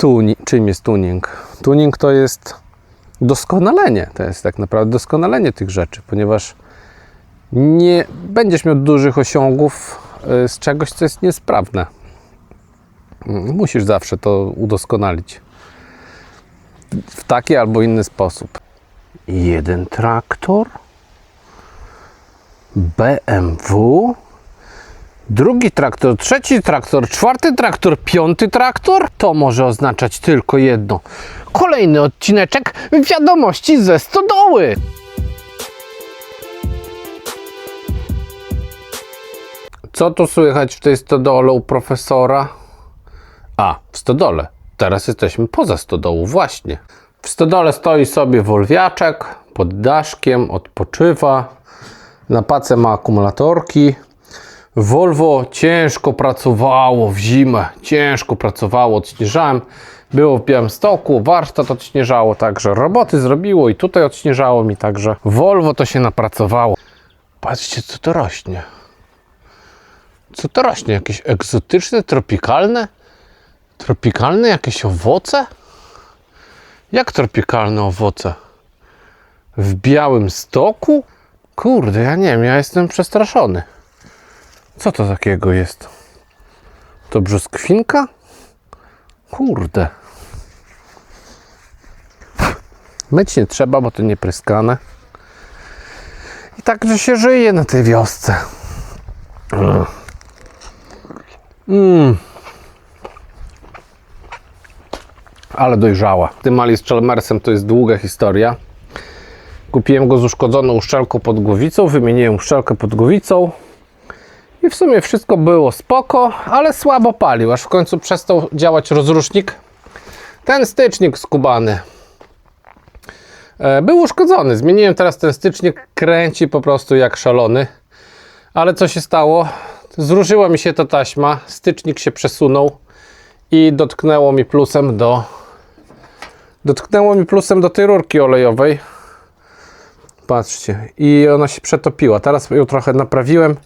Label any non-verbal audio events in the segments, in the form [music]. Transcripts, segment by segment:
Tuni czym jest tuning? Tuning to jest doskonalenie. To jest tak naprawdę doskonalenie tych rzeczy, ponieważ nie będziesz miał dużych osiągów y, z czegoś, co jest niesprawne. Musisz zawsze to udoskonalić w taki albo inny sposób. Jeden traktor, BMW, drugi traktor, trzeci traktor, czwarty traktor, piąty traktor. To może oznaczać tylko jedno. Kolejny odcineczek wiadomości ze stodoły. Co tu słychać w tej stodole u profesora? A, w stodole. Teraz jesteśmy poza stodołą, właśnie. W stodole stoi sobie wolwiaczek pod daszkiem, odpoczywa. Na pace ma akumulatorki. Volvo ciężko pracowało w zimę, ciężko pracowało, odśnieżałem. Było w Białymstoku, warsztat odśnieżało, także roboty zrobiło i tutaj odśnieżało mi, także Volvo to się napracowało. Patrzcie, co to rośnie. Co to rośnie? Jakieś egzotyczne, tropikalne? Tropikalne jakieś owoce? Jak tropikalne owoce? W białym stoku? Kurde, ja nie wiem, ja jestem przestraszony. Co to takiego jest? To brzoskwinka? Kurde. Myć nie trzeba, bo to nie pryskane. I także się żyje na tej wiosce. Mmm. ale dojrzała. Tym Alice Chalmersem to jest długa historia. Kupiłem go z uszkodzoną uszczelką pod głowicą, wymieniłem uszczelkę pod głowicą i w sumie wszystko było spoko, ale słabo palił, aż w końcu przestał działać rozrusznik. Ten stycznik skubany e, był uszkodzony. Zmieniłem teraz ten stycznik, kręci po prostu jak szalony. Ale co się stało? Zruszyła mi się ta taśma, stycznik się przesunął i dotknęło mi plusem do dotknęło mi plusem do tej rurki olejowej patrzcie i ona się przetopiła teraz ją trochę naprawiłem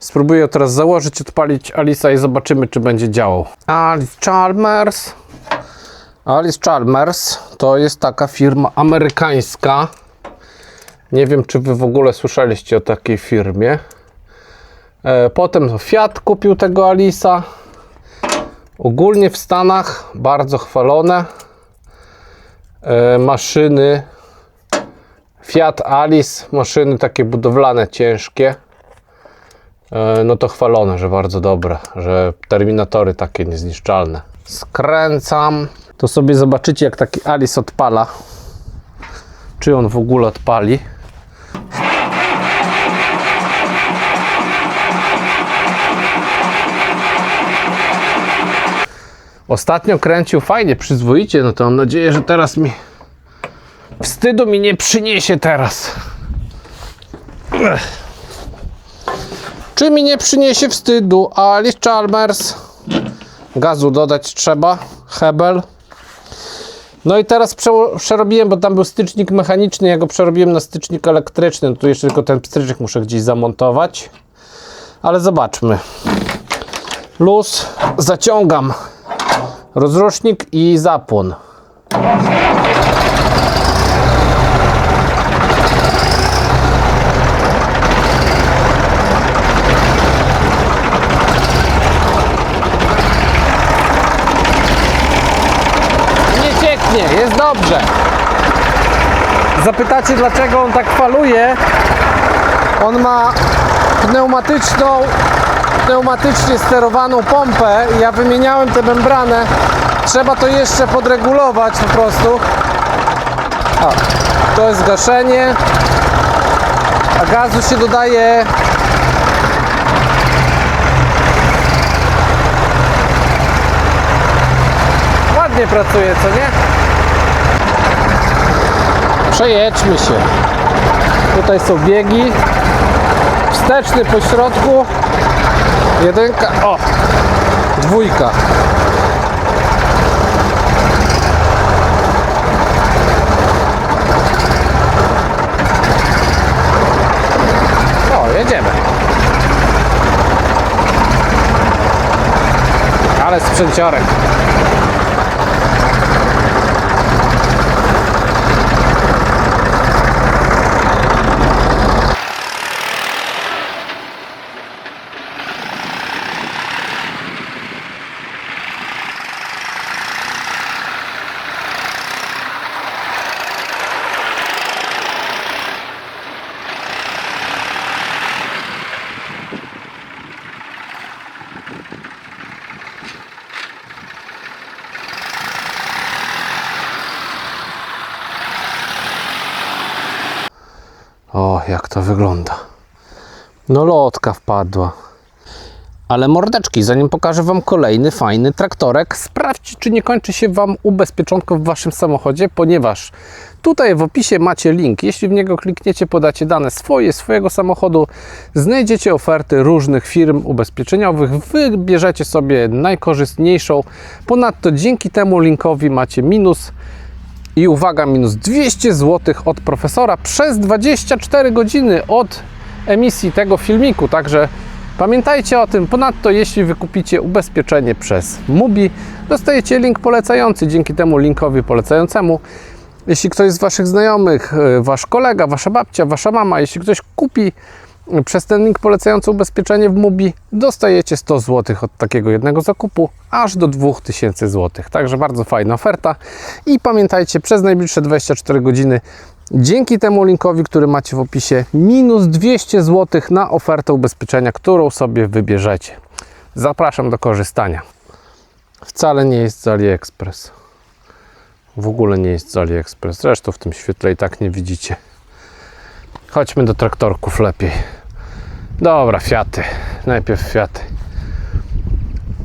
spróbuję teraz założyć, odpalić Alisa i zobaczymy czy będzie działał Alice Chalmers Alice Chalmers to jest taka firma amerykańska nie wiem czy wy w ogóle słyszeliście o takiej firmie E, Potem Fiat kupił tego Alisa. Ogólnie w Stanach bardzo chwalone e, maszyny. Fiat Alice, maszyny takie budowlane, ciężkie. E, No to chwalone, że bardzo dobre, że terminatory takie niezniszczalne. Skręcam. To sobie zobaczycie, jak taki Alice odpala. Czy on w ogóle odpali. Ostatnio kręcił fajnie, przyzwoicie, no to mam nadzieję, że teraz mi wstydu mi nie przyniesie teraz. Ech. Czy mi nie przyniesie wstydu? Alice Chalmers. Gazu dodać trzeba. Hebel. No i teraz prze- przerobiłem, bo tam był stycznik mechaniczny, ja go przerobiłem na stycznik elektryczny. No tu jeszcze tylko ten stycznik muszę gdzieś zamontować. Ale zobaczmy. Luz, zaciągam rozrusznik i zapłon. Nie cieknie, jest dobrze. Zapytacie dlaczego on tak faluje? On ma pneumatyczną pneumatycznie sterowaną pompę ja wymieniałem tę membranę trzeba to jeszcze podregulować po prostu o, to jest gaszenie a gazu się dodaje ładnie pracuje, co nie? Przejedźmy się tutaj są biegi wsteczny po środku Jedynka, o! Dwójka. Jedziemy. Ale sprzęciorek. O, jak to wygląda. No lotka wpadła. Ale mordeczki, zanim pokażę Wam kolejny fajny traktorek, sprawdźcie, czy nie kończy się Wam ubezpieczonko w Waszym samochodzie, ponieważ tutaj w opisie macie link. Jeśli w niego klikniecie, podacie dane swoje, swojego samochodu, znajdziecie oferty różnych firm ubezpieczeniowych, wybierzecie sobie najkorzystniejszą. Ponadto dzięki temu linkowi macie minus i uwaga, minus 200 zł od profesora przez 24 godziny od emisji tego filmiku. Także pamiętajcie o tym. Ponadto, jeśli wykupicie ubezpieczenie przez Mubi, dostajecie link polecający. Dzięki temu linkowi polecającemu, jeśli ktoś z Waszych znajomych, y, Wasz kolega, Wasza babcia, Wasza mama, jeśli ktoś kupi przez ten link polecający ubezpieczenie w Mubi, dostajecie 100 zł od takiego jednego zakupu, aż do 2000 zł. Także bardzo fajna oferta. I pamiętajcie, przez najbliższe 24 godziny, dzięki temu linkowi, który macie w opisie, minus 200 zł na ofertę ubezpieczenia, którą sobie wybierzecie. Zapraszam do korzystania. Wcale nie jest z AliExpress. W ogóle nie jest z AliExpress. Zresztą w tym świetle i tak nie widzicie. Chodźmy do traktorków lepiej. Dobra, Fiaty. Najpierw Fiaty.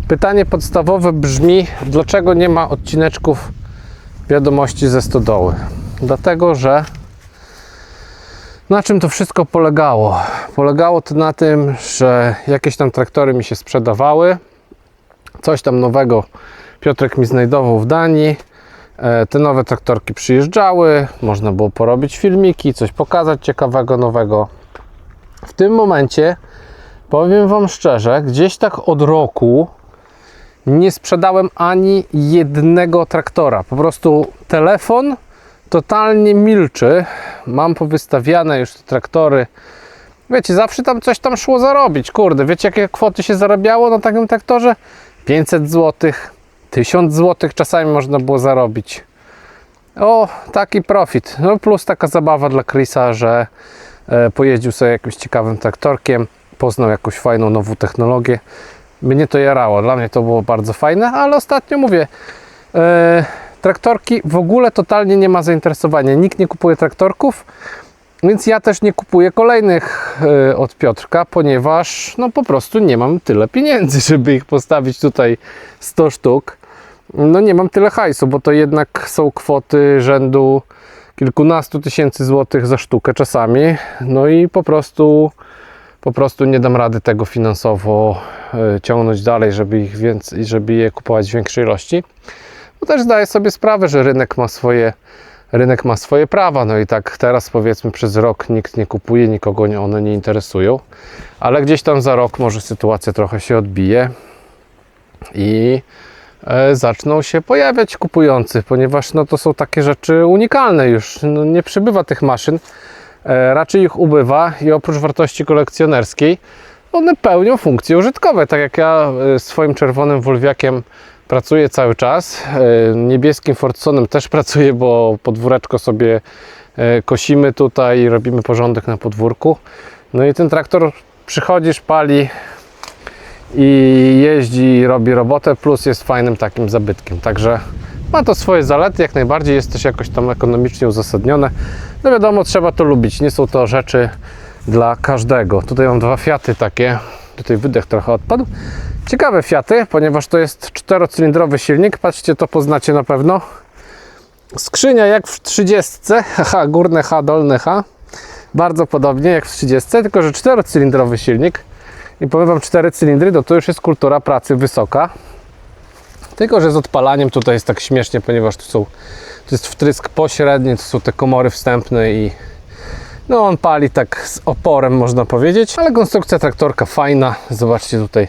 Pytanie podstawowe brzmi, dlaczego nie ma odcineczków wiadomości ze stodoły? Dlatego, że na czym to wszystko polegało? Polegało to na tym, że jakieś tam traktory mi się sprzedawały, coś tam nowego Piotrek mi znajdował w Danii. E, Te nowe traktorki przyjeżdżały, można było porobić filmiki, coś pokazać ciekawego, nowego. W tym momencie, powiem Wam szczerze, gdzieś tak od roku nie sprzedałem ani jednego traktora. Po prostu telefon totalnie milczy. Mam powystawiane już te traktory. Wiecie, zawsze tam coś tam szło zarobić. Kurde, wiecie jakie kwoty się zarabiało na takim traktorze? 500 zł, 1000 zł czasami można było zarobić. O, taki profit. No plus taka zabawa dla Chrisa, że pojeździł sobie jakimś ciekawym traktorkiem, poznał jakąś fajną nową technologię. Mnie to jarało, dla mnie to było bardzo fajne, ale ostatnio mówię, e, traktorki w ogóle totalnie nie ma zainteresowania. Nikt nie kupuje traktorków, więc ja też nie kupuję kolejnych e, od Piotrka, ponieważ no po prostu nie mam tyle pieniędzy, [laughs] żeby ich postawić tutaj 100 sztuk. No nie mam tyle hajsu, bo to jednak są kwoty rzędu kilkunastu tysięcy złotych za sztukę czasami. No i po prostu po prostu nie dam rady tego finansowo e, ciągnąć dalej, żeby ich więcej, żeby je kupować w większej ilości. Bo też zdaję sobie sprawę, że rynek ma swoje rynek ma swoje prawa, no i tak teraz powiedzmy przez rok nikt nie kupuje, nikogo one nie interesują, ale gdzieś tam za rok może sytuacja trochę się odbije i zaczną się pojawiać kupujący, ponieważ no, to są takie rzeczy unikalne już, no, nie przybywa tych maszyn, e, raczej ich ubywa i oprócz wartości kolekcjonerskiej one pełnią funkcje użytkowe, tak jak ja e, swoim czerwonym Wolwiakiem pracuję cały czas, e, niebieskim Fortunem też [laughs] pracuję, bo podwóreczko sobie e, kosimy tutaj i robimy porządek na podwórku. No i ten traktor przychodzisz, pali i jeździ, robi robotę, plus jest fajnym takim zabytkiem. Także ma to swoje zalety, jak najbardziej jest też jakoś tam ekonomicznie uzasadnione. No wiadomo, trzeba to lubić, nie są to rzeczy dla każdego. Tutaj mam dwa Fiaty takie, tutaj wydech trochę odpadł. Ciekawe Fiaty, ponieważ to jest czterocylindrowy silnik, patrzcie, to poznacie na pewno. Skrzynia jak w 30, [laughs] haha, górne H, dolne H. Bardzo podobnie jak w 30, tylko że czterocylindrowy silnik. I powiem Wam, cztery cylindry, no to już jest kultura pracy wysoka. Tylko, że z odpalaniem tutaj jest tak śmiesznie, ponieważ tu są, to jest wtrysk pośredni, to są te komory wstępne i no on pali tak z oporem można powiedzieć, ale konstrukcja traktorka fajna. Zobaczcie tutaj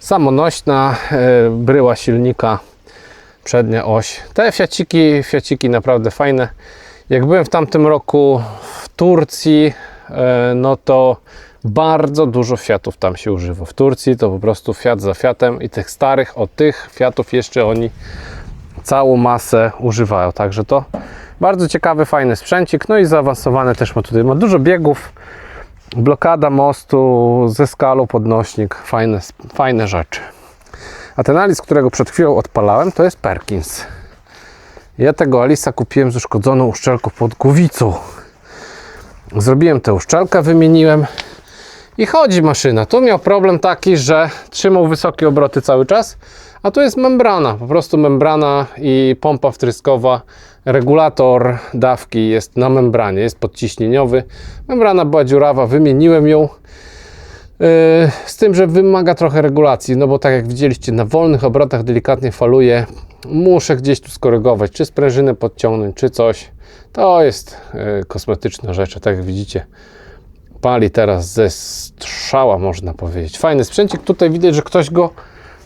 samonośna, e, bryła silnika, przednia oś. Te fiaciki, fiaciki naprawdę fajne. Jak byłem w tamtym roku w Turcji, e, no to bardzo dużo Fiatów tam się używa. W Turcji to po prostu Fiat za Fiatem i tych starych, od tych Fiatów jeszcze oni całą masę używają. Także to bardzo ciekawy, fajny sprzęcik. No i zaawansowany też ma tutaj, ma dużo biegów, blokada mostu, ze skalą podnośnik, fajne, fajne rzeczy. A ten Alice, którego przed chwilą odpalałem, to jest Perkins. Ja tego Alisa kupiłem z uszkodzoną uszczelką pod głowicą. Zrobiłem tę uszczelkę, wymieniłem i chodzi maszyna. Tu miał problem taki, że trzymał wysokie obroty cały czas, a tu jest membrana, po prostu membrana i pompa wtryskowa. Regulator dawki jest na membranie, jest podciśnieniowy. Membrana była dziurawa, wymieniłem ją. Yy, Z tym, że wymaga trochę regulacji, no bo tak jak widzieliście, na wolnych obrotach delikatnie faluje. Muszę gdzieś tu skorygować, czy sprężynę podciągnąć, czy coś. To jest yy, kosmetyczna rzecz, tak jak widzicie. Pali teraz ze strzała, można powiedzieć. Fajny sprzęcik. Tutaj widać, że ktoś go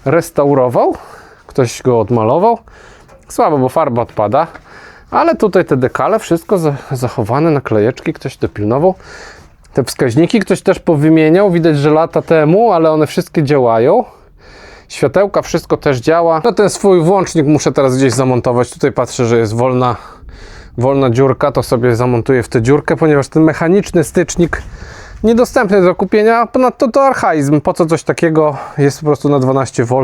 restaurował, ktoś go odmalował. Słabo, bo farba odpada, ale tutaj te dekale, wszystko za- zachowane, naklejeczki, ktoś dopilnował. Te wskaźniki ktoś też powymieniał, widać, że lata temu, ale one wszystkie działają. Światełka, wszystko też działa. No ten swój włącznik muszę teraz gdzieś zamontować. Tutaj patrzę, że jest wolna, wolna dziurka, to sobie zamontuję w tę dziurkę, ponieważ ten mechaniczny stycznik niedostępny do kupienia, ponadto to archaizm. Po co coś takiego? Jest po prostu na 12 V.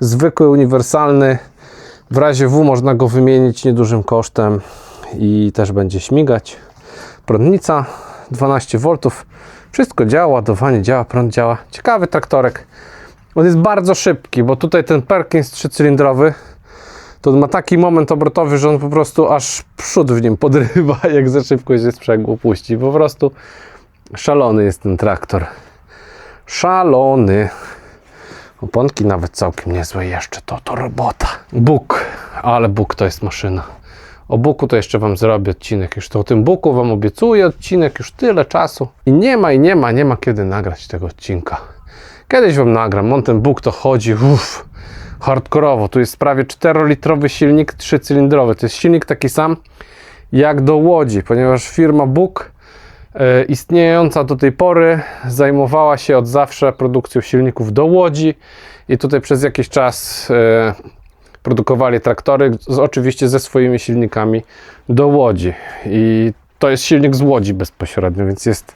Zwykły, uniwersalny. W razie W można go wymienić niedużym kosztem i też będzie śmigać. Prądnica 12 V. Wszystko działa, ładowanie działa, prąd działa. Ciekawy traktorek. On jest bardzo szybki, bo tutaj ten Perkins trzycylindrowy to ma taki moment obrotowy, że on po prostu aż przód w nim podrywa, [laughs] jak za szybko się sprzęgło puści. Po prostu szalony jest ten traktor. Szalony. Oponki nawet całkiem niezłe jeszcze, to, to robota. Bóg, ale Bóg to jest maszyna. O Buku to jeszcze Wam zrobię odcinek. Już to o tym Buku Wam obiecuję odcinek, już tyle czasu. I nie ma, i nie ma, nie ma kiedy nagrać tego odcinka. Kiedyś Wam nagram. On ten Bóg to chodzi, uff, hardkorowo. Tu jest prawie 4-litrowy silnik trzycylindrowy. To jest silnik taki sam jak do Łodzi, ponieważ firma Bóg istniejąca do tej pory zajmowała się od zawsze produkcją silników do Łodzi i tutaj przez jakiś czas e, produkowali traktory, oczywiście ze swoimi silnikami do Łodzi. I to jest silnik z Łodzi bezpośrednio, więc jest.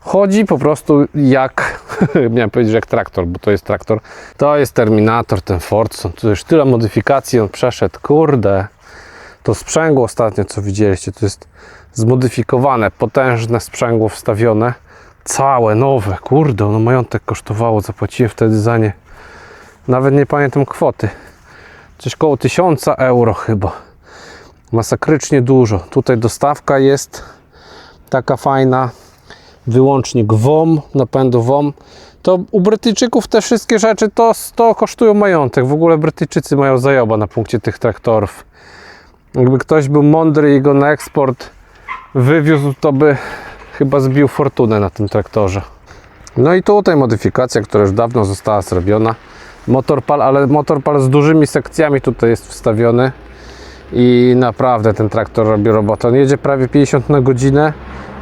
Chodzi po prostu jak, [laughs] miałem powiedzieć, jak traktor, bo to jest traktor. To jest Terminator, ten Ford. Tu już tyle modyfikacji, on przeszedł. Kurde, to sprzęgło ostatnio, co widzieliście, to jest zmodyfikowane, potężne sprzęgło wstawione. Całe, nowe. Kurde, ono majątek kosztowało. Zapłaciłem wtedy za nie. Nawet nie pamiętam kwoty coś koło 1000 euro chyba. Masakrycznie dużo. Tutaj dostawka jest taka fajna. Wyłącznik WOM, napędu WOM. To u Brytyjczyków te wszystkie rzeczy to, to kosztują majątek. W ogóle Brytyjczycy mają zajoba na punkcie tych traktorów. Jakby ktoś był mądry i go na eksport wywiózł, to by chyba zbił fortunę na tym traktorze. No i tutaj modyfikacja, która już dawno została zrobiona. Motorpal, ale motorpal z dużymi sekcjami tutaj jest wstawiony. I naprawdę ten traktor robi robotę. On jedzie prawie 50 na godzinę.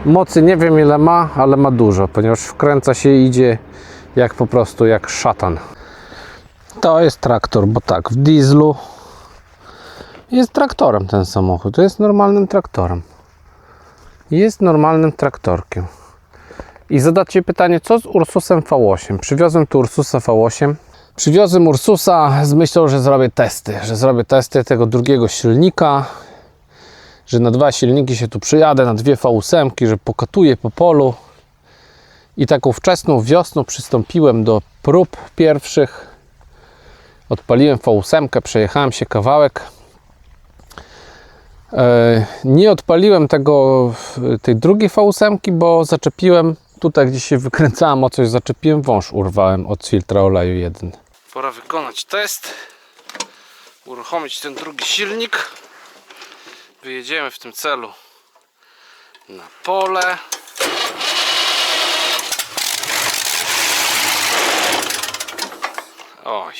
Mocy nie wiem ile ma, ale ma dużo, ponieważ wkręca się i idzie jak po prostu jak szatan. To jest traktor, bo tak, w dieslu jest traktorem ten samochód. Jest normalnym traktorem. Jest normalnym traktorkiem. I zadacie pytanie, co z Ursusem V8? Przywiozłem tu Ursusa V8. Przywiozłem Ursusa z myślą, że zrobię testy, że zrobię testy tego drugiego silnika, że na dwa silniki się tu przyjadę, na dwie V8, że pokatuję po polu. I taką wczesną wiosną przystąpiłem do prób pierwszych. Odpaliłem V8, przejechałem się kawałek. E, Nie odpaliłem tego, tej drugiej V8, bo zaczepiłem tutaj, gdzie się wykręcałem o coś, zaczepiłem wąż, urwałem od filtra oleju jeden. Pora wykonać test, uruchomić ten drugi silnik. Wyjedziemy w tym celu na pole. Oj.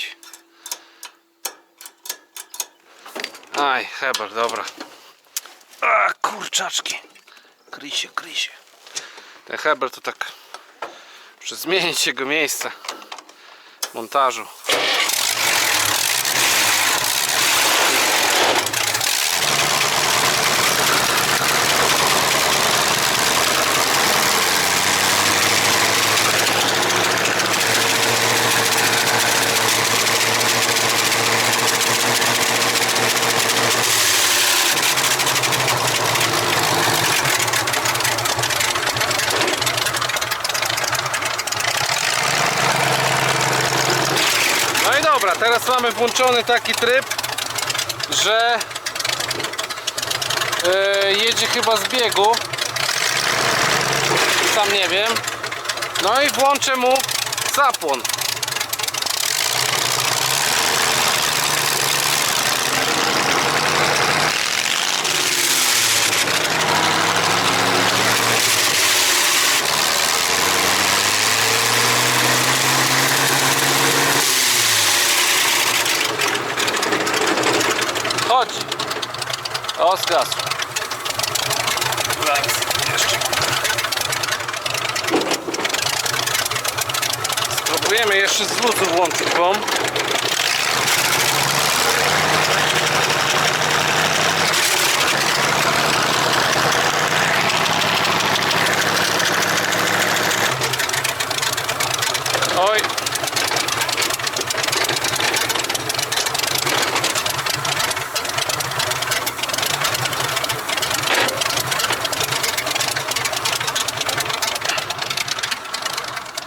Aj, Heber, dobra. A, kurczaczki. Kryj się, kryj się. Ten Heber to tak muszę zmienić jego miejsce montażu. Włączony taki tryb, że e, jedzie chyba z biegu. Sam nie wiem. No i włączę mu zapłon. Chodź. O, zgasł. Zaraz, jeszcze. Spróbujemy jeszcze z luzu włączyć wam. Oj.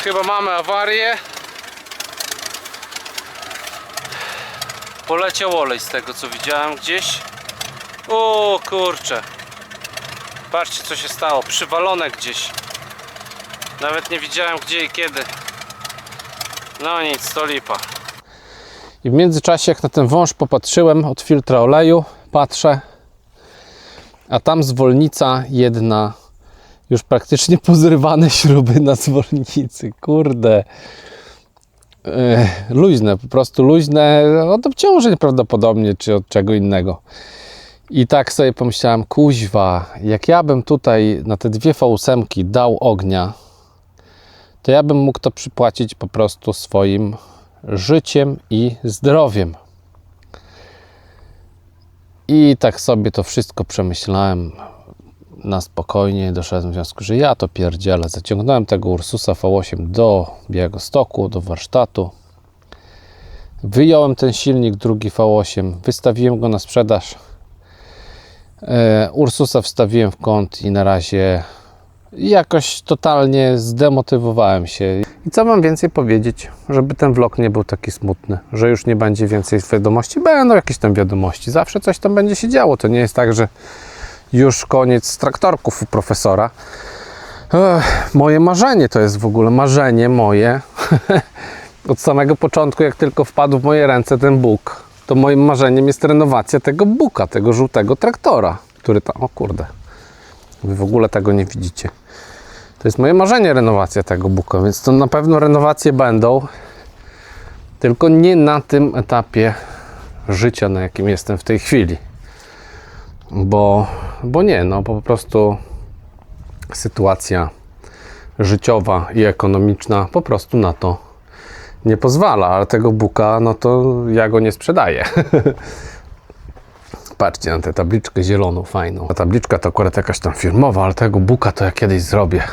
Chyba mamy awarię. Poleciał olej z tego co widziałem gdzieś. O kurczę. Patrzcie co się stało. Przywalone gdzieś. Nawet nie widziałem gdzie i kiedy. No nic, to lipa. I w międzyczasie jak na ten wąż popatrzyłem od filtra oleju, patrzę, a tam zwolnica jedna już praktycznie [laughs] pozrywane śruby na zwolnicy. Kurde. Luźne, po prostu luźne od obciążeń prawdopodobnie, czy od czego innego. I tak sobie pomyślałem, kuźwa, jak ja bym tutaj na te dwie V8 dał ognia, to ja bym mógł to przypłacić po prostu swoim życiem i zdrowiem. I tak sobie to wszystko przemyślałem na spokojnie. Doszedłem do wniosku, że ja to pierdzielę. Zaciągnąłem tego Ursusa V8 do Białegostoku, do warsztatu. Wyjąłem ten silnik drugi V8, wystawiłem go na sprzedaż. E, Ursusa wstawiłem w kąt i na razie jakoś totalnie zdemotywowałem się. I co mam więcej powiedzieć, żeby ten vlog nie był taki smutny, że już nie będzie więcej wiadomości. Będą jakieś tam wiadomości, zawsze coś tam będzie się działo. To nie jest tak, że już koniec traktorków u profesora. Ech, moje marzenie to jest w ogóle marzenie moje. [laughs] Od samego początku, jak tylko wpadł w moje ręce ten Bóg, to moim marzeniem jest renowacja tego Buka, tego żółtego traktora, który tam, o kurde, wy w ogóle tego nie widzicie. To jest moje marzenie renowacja tego Buka, więc to na pewno renowacje będą, tylko nie na tym etapie życia, na jakim jestem w tej chwili bo, bo nie, no po prostu sytuacja życiowa i ekonomiczna po prostu na to nie pozwala, ale tego buka, no to ja go nie sprzedaję. [laughs] Patrzcie na tę tabliczkę zieloną, fajną. Ta tabliczka to akurat jakaś tam firmowa, ale tego buka to ja kiedyś zrobię.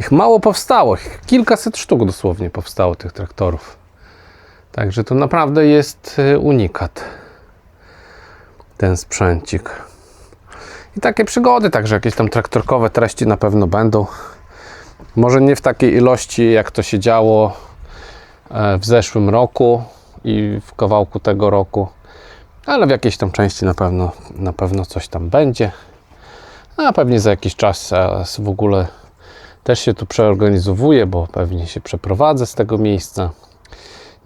Ich mało powstało, ich kilkaset sztuk dosłownie powstało tych traktorów. Także to naprawdę jest y, unikat ten sprzęcik. I takie przygody, także jakieś tam traktorkowe treści na pewno będą. Może nie w takiej ilości, jak to się działo e, w zeszłym roku i w kawałku tego roku, ale w jakiejś tam części na pewno, na pewno coś tam będzie. A pewnie za jakiś czas w ogóle też się tu przeorganizowuję, bo pewnie się przeprowadzę z tego miejsca.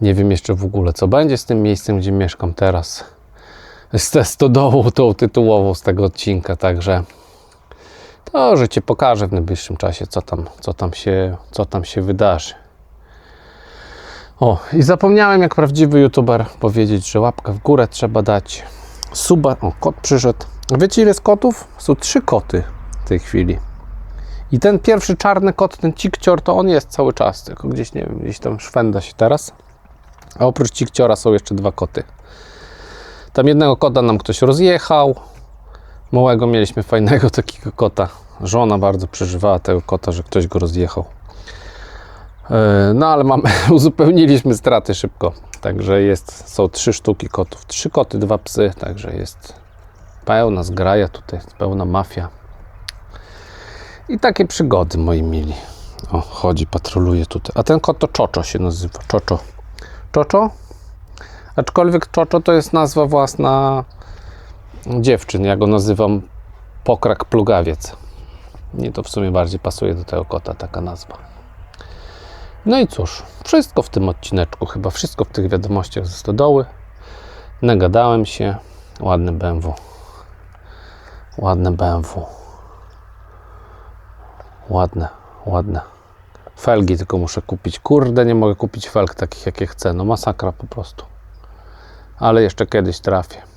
Nie wiem jeszcze w ogóle, co będzie z tym miejscem, gdzie mieszkam teraz z tę stodołą, tą tytułową z tego odcinka, także to życie pokaże w najbliższym czasie, co tam, co tam, się, co tam się wydarzy. O, i zapomniałem jak prawdziwy youtuber powiedzieć, że łapkę w górę trzeba dać. Suba, o, kot przyszedł. Wiecie ile jest kotów? Są trzy koty w tej chwili. I ten pierwszy czarny kot, ten cikcior, to on jest cały czas, tylko gdzieś, nie wiem, gdzieś tam szwenda się teraz. A oprócz cikciora są jeszcze dwa koty. Tam jednego kota nam ktoś rozjechał. Małego mieliśmy fajnego [laughs] takiego kota. Żona bardzo przeżywała tego kota, że ktoś go rozjechał. E, No ale [laughs] uzupełniliśmy straty szybko. Także jest, są trzy sztuki kotów. Trzy koty, dwa psy, także jest pełna zgraja tutaj, pełna mafia. I takie przygody, moi mili. O, chodzi, patroluje tutaj. A ten kot to Czoczo się nazywa. Czoczo. Czoczo? Aczkolwiek Czoczo to jest nazwa własna dziewczyn. Ja go nazywam pokrak plugawiec. Nie to w sumie bardziej pasuje do tego kota taka nazwa. No i cóż, wszystko w tym odcineczku, chyba wszystko w tych wiadomościach ze stodoły. Nagadałem się. Ładny BMW. Ładne BMW. Ładne, ładne. Felgi tylko muszę kupić. Kurde, nie mogę kupić felg takich, jakie chcę. No masakra po prostu. Ale jeszcze kiedyś trafię.